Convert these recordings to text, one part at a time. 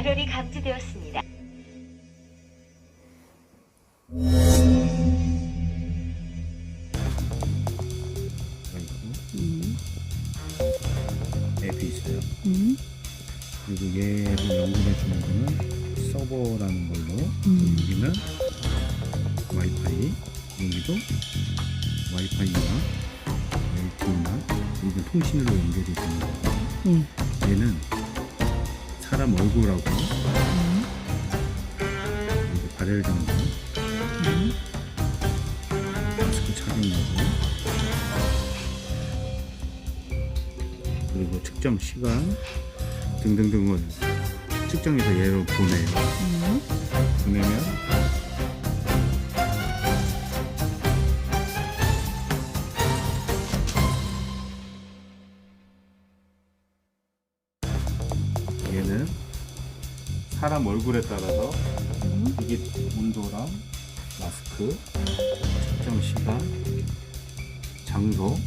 발열이 감지되었습니다. 음, 앱이 있어요. 음, 그리고 얘를 연결해 주는 거는 서버라는 걸로 음. 여기는 와이파이 여기도 와이파이나 LTE나 이게 통신으로 연결이 되는 거고 예. 얘는 사람 얼굴하고 음, 이제 발열 정도 음, 마스크 착용하고. 그리고 측정 시간 등등등을 측정해서 얘로 보내요. 음, 보내면 사람 얼굴에 따라서 음, 이게 온도랑 마스크, 측정 시간, 장소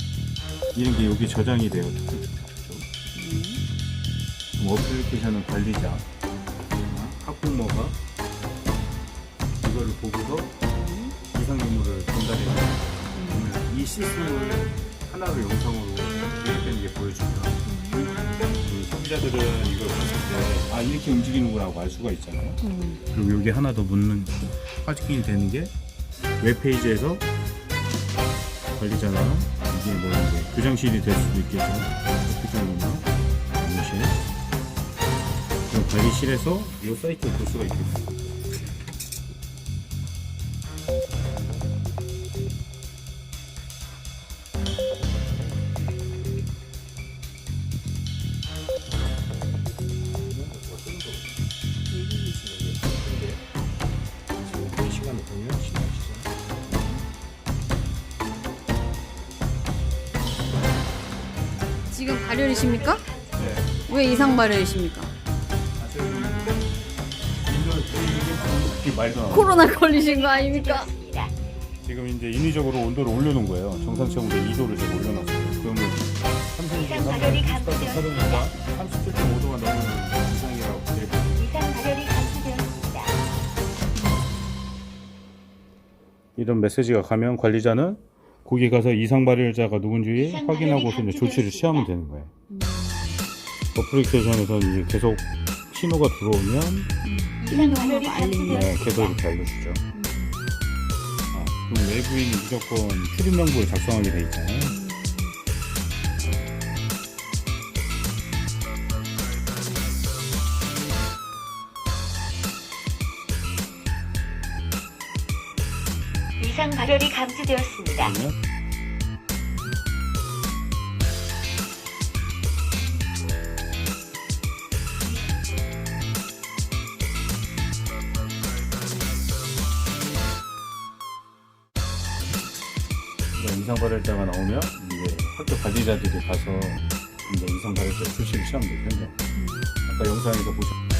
이런 게 여기 저장이 돼요. 그럼 어플리케이션은 관리자, 학부모가 이거를 보고서 이상 유무를 전달해 줘요. 그러면 이 시스템을 하나로 영상으로 기획된 게 보여주면 그 소비자들은 이걸 봤을 때 아 이렇게 움직이는구나고 알 수가 있잖아요. 음. 그리고 여기 하나 더 묻는 확인이 되는 게 웹페이지에서 관리자나 이게 뭐 이제 교장실이 될 수도 있겠죠. 교장이나 사무실. 그럼 관리실에서 이 사이트를 볼 수가 있겠죠. 지금 발열이십니까? 네. 왜 이상 발열이십니까? 말도 안. 코로나 걸리신 거 아닙니까? 지금 이제 인위적으로 온도를 올려놓은 거예요. 정상치 온도 2도를 제가 올려놨어요. 그러면 이상 발열이 감지되었습니다. 37.5도가 넘는 이상이라고. 이상 발열이 감지되었습니다. 이런 메시지가 가면 관리자는 거기 가서 이상 발열자가 누군지 이상 확인하고서 이제 조치를. 취하면 되는 거예요. 음, 어플리케이션에서 이제 계속 신호가 들어오면 이상 발열이 알림이 네. 계속 이렇게 알려주죠. 아, 그럼 외부인이 무조건 출입 명부를 작성하게 돼 있잖아요. 이상 발열이 감지되었습니다. 그러면 이런 이상 발열자가 나오면 이제 학교 관리자들이 가서 이제 이상 발열자 출시를 시하면 되죠. 아까 영상에서 보셨.